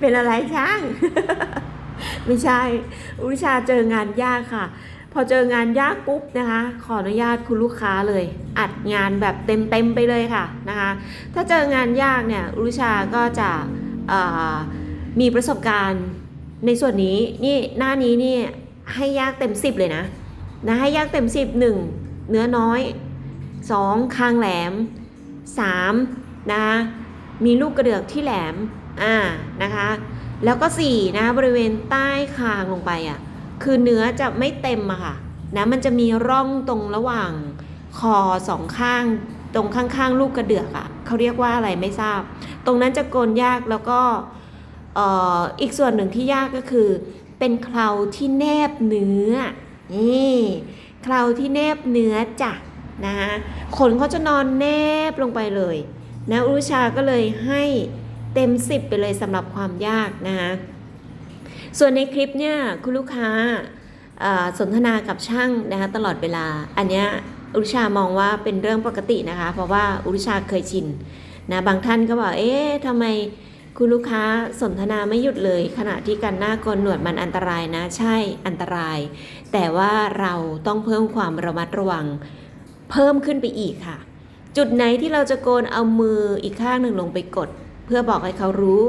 เป็นอะไรช่าง ไม่ใช่อุริชาเจองานยากค่ะ พอเจองานยากปุ๊บนะคะ ขออนุญาตคุณลูกค้าเลย อัดงานแบบเต็มๆไปเลยค่ะนะคะ ถ้าเจองานยากเนี่ยอุริชาก็จะมีประสบการณ์ในส่วนนี้นี่หน้านี้นี่ให้ยากเต็ม10เลยนะนะให้ยากเต็ม10 1เนื้อน้อย2คางแหลม3นะคะ มีลูกกระเดือกที่แหลม อ่า นะคะ แล้วก็4นะบริเวณใต้คางลงไปอะ คือเนื้อจะไม่เต็มอะค่ะ นะ มันจะมีร่องตรงระหว่างคอสองข้าง ตรงข้างๆลูกกระเดือกอะเขาเรียกว่าอะไรไม่ทราบ ตรงนั้นจะโกนยากแล้วก็เอ่ออีกส่วนหนึ่งที่ยากก็คือ เป็นเคราที่แนบเนื้อ นี่เคราที่แนบเนื้อจ้ะนะคะขนเขาจะนอนแนบลงไปเลย นะอุรุชาก็เลยให้เต็ม 10 ไปเลยสำหรับความยากนะคะส่วนในคลิปเนี่ยคุณลูกค้าสนทนากับช่างนะคะตลอดเวลา อันเนี้ยอุรุชามองว่าเป็นเรื่องปกตินะคะ เพราะว่าอุรุชาเคยชินนะบางท่านก็บอกเอ๊ะทำไมคุณลูกค้าสนทนาไม่หยุดเลย ขณะที่การหน้าโกนหนวดมันอันตรายนะ ใช่อันตราย แต่ว่าเราต้องเพิ่มความระมัดระวัง เพิ่มขึ้นไปอีกค่ะ จุดไหนที่เราจะโกนเอามืออีกข้างหนึ่งลงไปกด เพื่อบอกให้เขารู้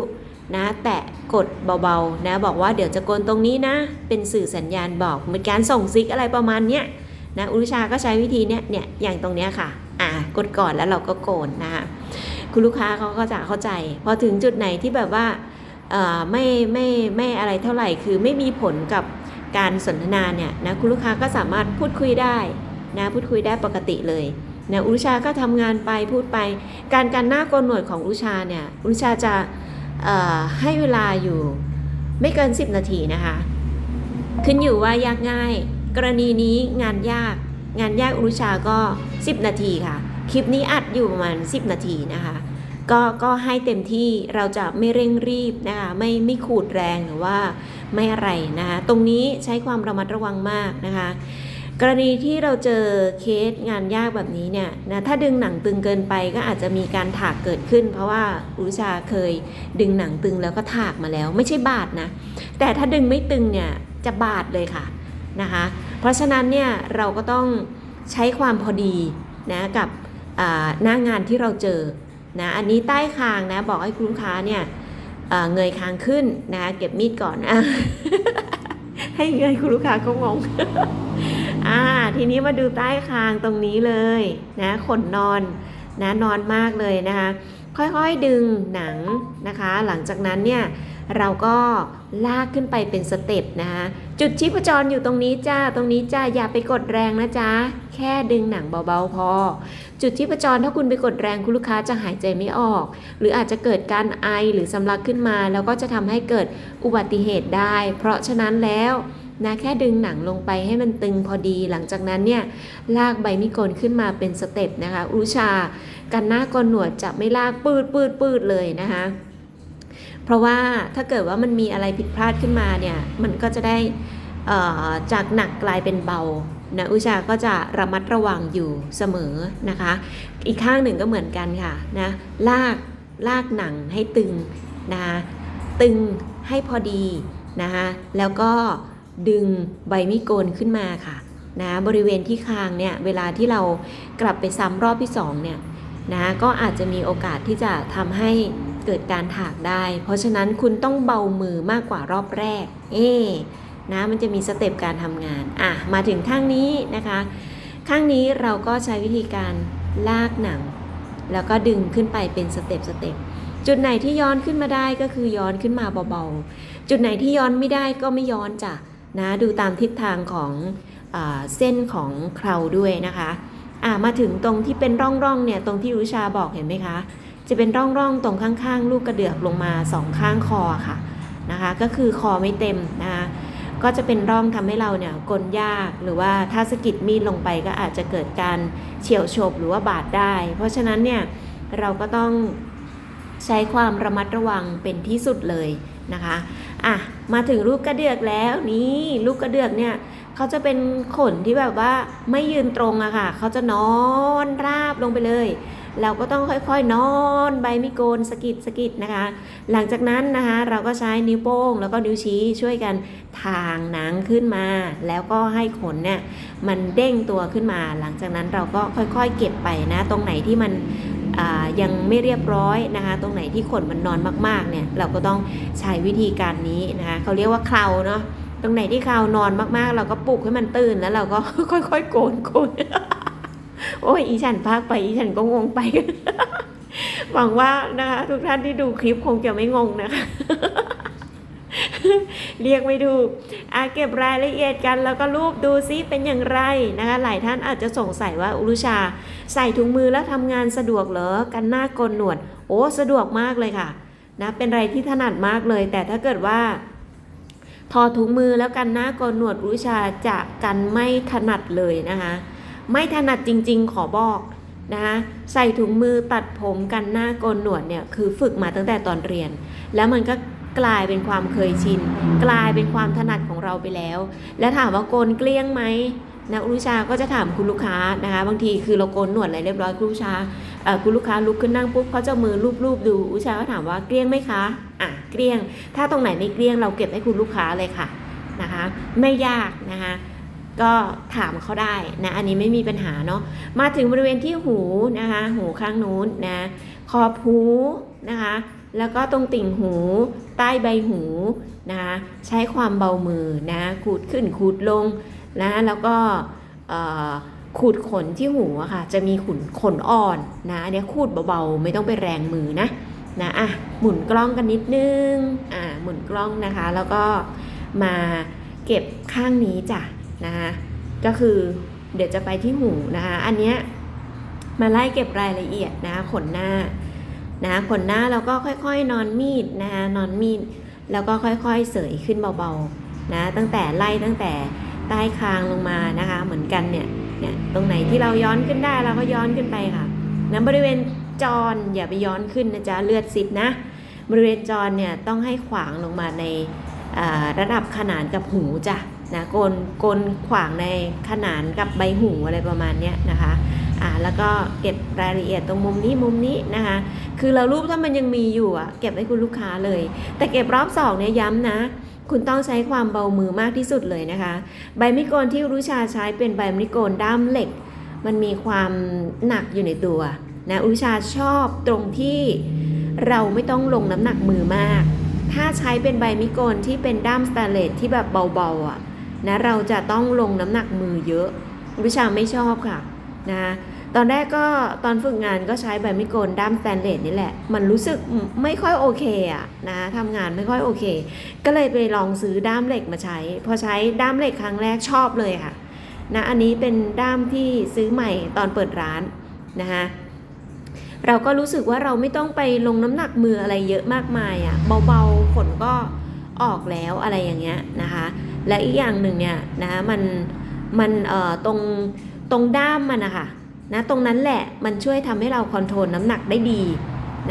นะ แตะกดเบาๆนะ บอกว่าเดี๋ยวจะโกนตรงนี้นะ เป็นสื่อสัญญาณบอกเหมือนการส่งซิกอะไรประมาณเนี้ยนะอุรุชาก็ใช้วิธีเนี้ยเนี่ยอย่างตรงเนี้ยค่ะอ่ากดก่อนแล้วเราก็โกนนะคะคุณลูกค้าเขาก็จะเข้าใจ พอถึงจุดไหนที่แบบว่าเอ่อไม่ไม่ไม่อะไรเท่าไหร่คือไม่มีผลกับการสนทนาเนี่ยนะคุณลูกค้าก็สามารถพูดคุยได้นะพูดคุยได้ปกติเลย นะอุรุชาก็ทำงานไปพูดไป การการหน้าโกนหนวดของอุชาเนี่ยอุชาจะให้เวลาอยู่ไม่เกิน 10 นาทีนะคะ ขึ้นอยู่ว่ายากง่าย กรณีนี้งานยาก งานยากอุรุชาก็ 10 นาทีค่ะ คลิปนี้อัดอยู่ประมาณ 10 นาทีนะคะก็ก็ให้เต็มที่เราจะไม่เร่งรีบนะคะไม่ไม่ขูดแรงหรือว่าไม่อะไรนะคะตรงนี้ใช้ความระมัดระวังมากนะคะ กรณีที่เราเจอเคสงานยากแบบนี้เนี่ยนะถ้าดึงหนังตึงเกินไปก็อาจจะมีการถากเกิดขึ้น เพราะว่าอุรุชาเคยดึงหนังตึงแล้วก็ถากมาแล้ว ไม่ใช่บาดนะแต่ถ้าดึงไม่ตึงเนี่ยจะบาดเลยค่ะนะคะเพราะฉะนั้นเนี่ยเราก็ต้องใช้ความพอดีนะกับหน้างานที่เราเจอนะอันนี้ใต้คางนะบอกให้คุณลูกค้าเนี่ยเอ่อเงยคางขึ้นนะเก็บมีดก่อนนะให้เงยคุณลูกค้าก็งง อ่า ทีนี้มาดูใต้คางตรงนี้เลยนะขนนอนนะนอนมากเลยนะคะ ค่อยๆดึงหนังนะคะ หลังจากนั้นเนี่ยเราก็ลากขึ้นไปเป็นสเต็ปนะคะจุดชีพจรอยู่ตรงนี้จ้าตรงนี้จ้าอย่าไปกดแรงนะจ๊ะแค่ดึงหนังเบาๆพอ จุดชีพจรถ้าคุณไปกดแรงคุณลูกค้าจะหายใจไม่ออก หรืออาจจะเกิดการไอหรือสำลักขึ้นมา แล้วก็จะทำให้เกิดอุบัติเหตุได้ เพราะฉะนั้นแล้ว นะแค่ดึงหนังลงไปให้มันตึงพอดีหลังจากนั้นเนี่ยลากใบมิโกนขึ้นมาเป็นสเต็ปนะคะอุชากันหน้าโกนหนวดจะไม่ลากปืดปืดปืดเลยนะคะเพราะว่าถ้าเกิดว่ามันมีอะไรผิดพลาดขึ้นมาเนี่ยมันก็จะได้จากหนักกลายเป็นเบานะอุชาก็จะระมัดระวังอยู่เสมอนะคะ อีกข้างหนึ่งก็เหมือนกันค่ะนะลากลากหนังให้ตึงนะคะตึงให้พอดีนะคะแล้วก็ ดึงใบมีดโกนขึ้นมาค่ะนะบริเวณที่คางเนี่ยเวลาที่เรากลับไปซ้ำรอบที่สองเนี่ยนะก็อาจจะมีโอกาสที่จะทำให้เกิดการถากได้ เพราะฉะนั้นคุณต้องเบามือมากกว่ารอบแรก เอ๊ะนะมันจะมีสเต็ปการทำงานอะมาถึงข้างนี้นะคะ ข้างนี้เราก็ใช้วิธีการลากหนัง แล้วก็ดึงขึ้นไปเป็นสเต็ปสเต็ปจุดไหนที่ย้อนขึ้นมาได้ก็คือย้อนขึ้นมาเบาๆ จุดไหนที่ย้อนไม่ได้ก็ไม่ย้อนจ้ะ นะดูตามทิศทางของอเส้นของเคราด้วยนะคะอ่ามาถึงตรงที่เป็นร่องร่องๆเนี่ยตรงที่รุชาบอกเห็นไหมคะ จะเป็นร่องร่องๆตรงข้างๆ ลูกกระเดือกลงมาสองข้างคอค่ะนะคะก็คือคอไม่เต็มนะคะก็จะเป็นร่องทำให้เราเนี่ยกลยากหรือว่าถ้าสะกิดมีดลงไปก็อาจจะเกิดการเฉียวฉบหรือว่าบาดได้ เพราะฉะนั้นเนี่ยเราก็ต้องใช้ความระมัดระวังเป็นที่สุดเลยนะคะอะ มาถึงลูกกระเดือกแล้วนี่ลูกกระเดือกเนี่ยเขาจะเป็นขนที่แบบว่าไม่ยืนตรงอะค่ะเขาจะนอนราบลงไปเลย เราก็ต้องค่อยๆนอนใบมิโกนสกิดสกิดนะคะ หลังจากนั้นนะคะเราก็ใช้นิ้วโป้ง แล้วก็นิ้วชี้ช่วยกันทางหนังขึ้นมา แล้วก็ให้ขนเนี่ยมันเด้งตัวขึ้นมา หลังจากนั้นเราก็ค่อยๆ เก็บไปนะ ตรงไหนที่มัน ยังไม่เรียบร้อยนะคะ ตรงไหนที่ขนมันนอนมากๆเนี่ยเราก็ต้องใช้วิธีการนี้นะคะเขาเรียกว่าเคลาเนาะตรงไหนที่เคลานอนมากๆ เราก็ปลุกให้มันตื่นแล้วเราก็ค่อยๆโกนโกนโอ้ยอีฉันพากไปอีฉันก็งงไป หวังว่านะคะทุกท่านที่ดูคลิปคงจะไม่งงนะคะ เรียกไม่ถูกอาเก็บรายละเอียดกันแล้วก็รูปดูซิเป็นอย่างไรนะคะ หลายท่านอาจจะสงสัยว่าอุรุชา ใส่ถุงมือแล้วทำงานสะดวกเหรอกันหน้าโกนหนวด โอ้สะดวกมากเลยค่ะนะเป็นอะไรที่ถนัดมากเลย แต่ถ้าเกิดว่าถอดถุงมือแล้วกันหน้าโกนหนวดอุรุชาจะกันไม่ถนัดเลยนะคะ ไม่ถนัดจริง ๆ ขอบอกนะคะใส่ถุงมือตัดผมกันหน้าโกนหนวดเนี่ยคือฝึกมาตั้งแต่ตอนเรียน แล้วมันก็ กลายเป็นความเคยชิน กลายเป็นความถนัดของเราไปแล้ว แล้วถามว่าโกนเกลี้ยงไหมนะอุรุชาก็จะถามคุณลูกค้านะคะ บางทีคือเราโกนหนวดอะไรเรียบร้อยคุณลูกค้าคุณลูกค้าลุกขึ้นนั่งปุ๊บเขาจะมือลูบๆดูอุรุชาก็ถามว่าเกลี้ยงไหมคะอะเกลี้ยง ถ้าตรงไหนไม่เกลี้ยงเราเก็บให้คุณลูกค้าเลยค่ะนะคะ ไม่ยากนะคะก็ถามเขาได้นะอันนี้ไม่มีปัญหาเนาะมาถึงบริเวณที่หูนะคะ หูข้างนู้นนะขอบหูนะคะ แล้วก็ตรงติ่งหู ใต้ใบหูนะคะใช้ความเบามือนะขูดขึ้นขูดลงนะแล้วก็ขูดขนที่หูอะค่ะ จะมีขนขนอ่อนนะอันเนี้ยขูดเบาๆ ไม่ต้องไปแรงมือนะนะอะหมุนกล้องกันนิดนึงอ่าหมุนกล้องนะคะ แล้วก็มาเก็บข้างนี้จ้ะนะคะก็คือเดี๋ยวจะไปที่หูนะคะ อันเนี้ยมาไล่เก็บรายละเอียดนะคะขนหน้า นะคะขนหน้าแล้วก็ค่อยๆนอนมีดนะคะนอนมีดแล้วก็ค่อยๆเสยขึ้นเบาๆนะตั้งแต่ไล่ตั้งแต่ใต้คางลงมานะคะเหมือนกันเนี่ยเนี่ยตรงไหนที่เราย้อนขึ้นได้เราก็ย้อนขึ้นไปค่ะนะบริเวณจรอย่าไปย้อนขึ้นนะจ๊ะเลือดซิบนะบริเวณจรเนี่ยต้องให้ขวางลงมาในระดับขนานกับหูจ้ะนะโกนโกนขวางในขนานกับใบหูอะไรประมาณเนี้ยนะคะ อ่าแล้วก็เก็บรายละเอียดตรงมุมนี้มุมนี้นะคะ คือเรารูปถ้ามันยังมีอยู่อะเก็บให้คุณลูกค้าเลย แต่เก็บรอบสองเนี่ยย้ำนะ คุณต้องใช้ความเบามือมากที่สุดเลยนะคะ ใบมิโกนที่รุชาใช้เป็นใบมิโกนด้ามเหล็ก มันมีความหนักอยู่ในตัวนะอุชาชอบตรงที่เราไม่ต้องลงน้ำหนักมือมาก ถ้าใช้เป็นใบมิโกนที่เป็นด้ามสแตนเลสที่แบบเบาๆอะนะเราจะต้องลงน้ำหนักมือเยอะวิชาไม่ชอบค่ะ นะตอนแรกก็ตอนฝึกงานก็ใช้ใบมิโกนด้ามสแตนเลสนี่แหละ มันรู้สึกไม่ค่อยโอเคอะนะทำงานไม่ค่อยโอเค ก็เลยไปลองซื้อด้ามเหล็กมาใช้ พอใช้ด้ามเหล็กครั้งแรกชอบเลยค่ะนะอันนี้เป็นด้ามที่ซื้อใหม่ตอนเปิดร้านนะคะเราก็รู้สึกว่าเราไม่ต้องไปลงน้ำหนักมืออะไรเยอะมากมายอะ่ะเบาๆขนก็ออกแล้วอะไรอย่างเงี้ยนะคะ และอีกอย่างหนึ่งเนี่ยนะคะมันมันเอ่อตรง ตรงด้ามมันนะคะนะตรงนั้นแหละมันช่วยทำให้เราคอนโทรลน้ำหนักได้ดี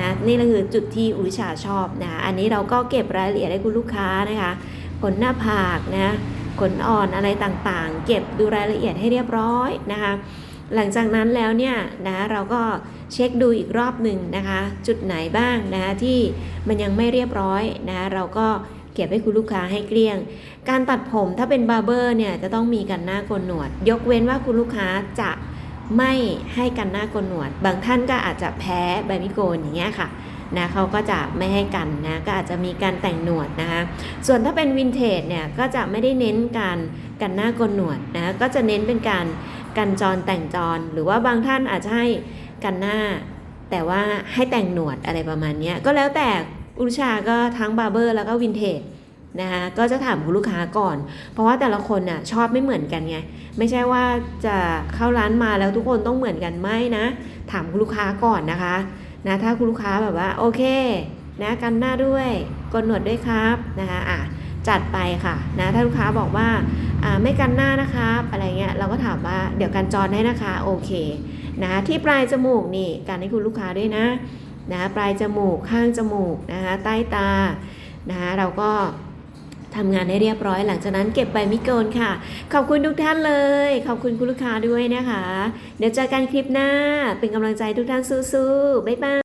นะนี่คือจุดที่อุริชาชอบนะคะอันนี้เราก็เก็บรายละเอียดให้คุณลูกค้านะคะขนหน้าผากนะขนอ่อนอะไรต่างๆ เก็บดูรายละเอียดให้เรียบร้อยนะคะหลังจากนั้นแล้วเนี่ยนะเราก็เช็คดูอีกรอบหนึ่งนะคะ จุดไหนบ้างนะคะที่มันยังไม่เรียบร้อยนะเราก็ เก็บให้คุณลูกค้าให้เกลี้ยง การตัดผมถ้าเป็นบาร์เบอร์เนี่ยจะต้องมีกันหน้าโกนหนวด ยกเว้นว่าคุณลูกค้าจะไม่ให้กันหน้าโกนหนวด บางท่านก็อาจจะแพ้ใบมิโกนอย่างเงี้ยค่ะนะเขาก็จะไม่ให้กันนะก็อาจจะมีการแต่งหนวดนะคะ ส่วนถ้าเป็นวินเทจเนี่ยก็จะไม่ได้เน้นการกันหน้าโกนหนวดนะก็จะเน้นเป็นการกันจรแต่งจร หรือว่าบางท่านอาจจะให้กันหน้า แต่ว่าให้แต่งหนวดอะไรประมาณนี้ก็แล้วแต่ อุรุชาก็ทั้งบาร์เบอร์แล้วก็วินเทจนะคะก็จะถามคุณลูกค้าก่อน เพราะว่าแต่ละคนน่ะชอบไม่เหมือนกันไง ไม่ใช่ว่าจะเข้าร้านมาแล้วทุกคนต้องเหมือนกันไม่นะ ถามคุณลูกค้าก่อนนะคะนะถ้าคุณลูกค้าแบบว่าโอเคนะกันหน้าด้วยกดหนวดด้วยครับนะคะอะจัดไปค่ะนะถ้าลูกค้าบอกว่าอ่าไม่กันหน้านะครับอะไรเงี้ยเราก็ถามว่าเดี๋ยวกันจรให้นะคะโอเคนะที่ปลายจมูกนี่การให้คุณลูกค้าด้วยนะ นะปลายจมูกข้างจมูกนะคะใต้ตานะคะเราก็ทำงานให้เรียบร้อยหลังจากนั้นเก็บใบมิโกนค่ะ ขอบคุณทุกท่านเลย ขอบคุณคุณลูกค้าด้วยนะคะ เดี๋ยวเจอกันคลิปหน้าเป็นกำลังใจทุกท่านสู้ๆบ๊ายบาย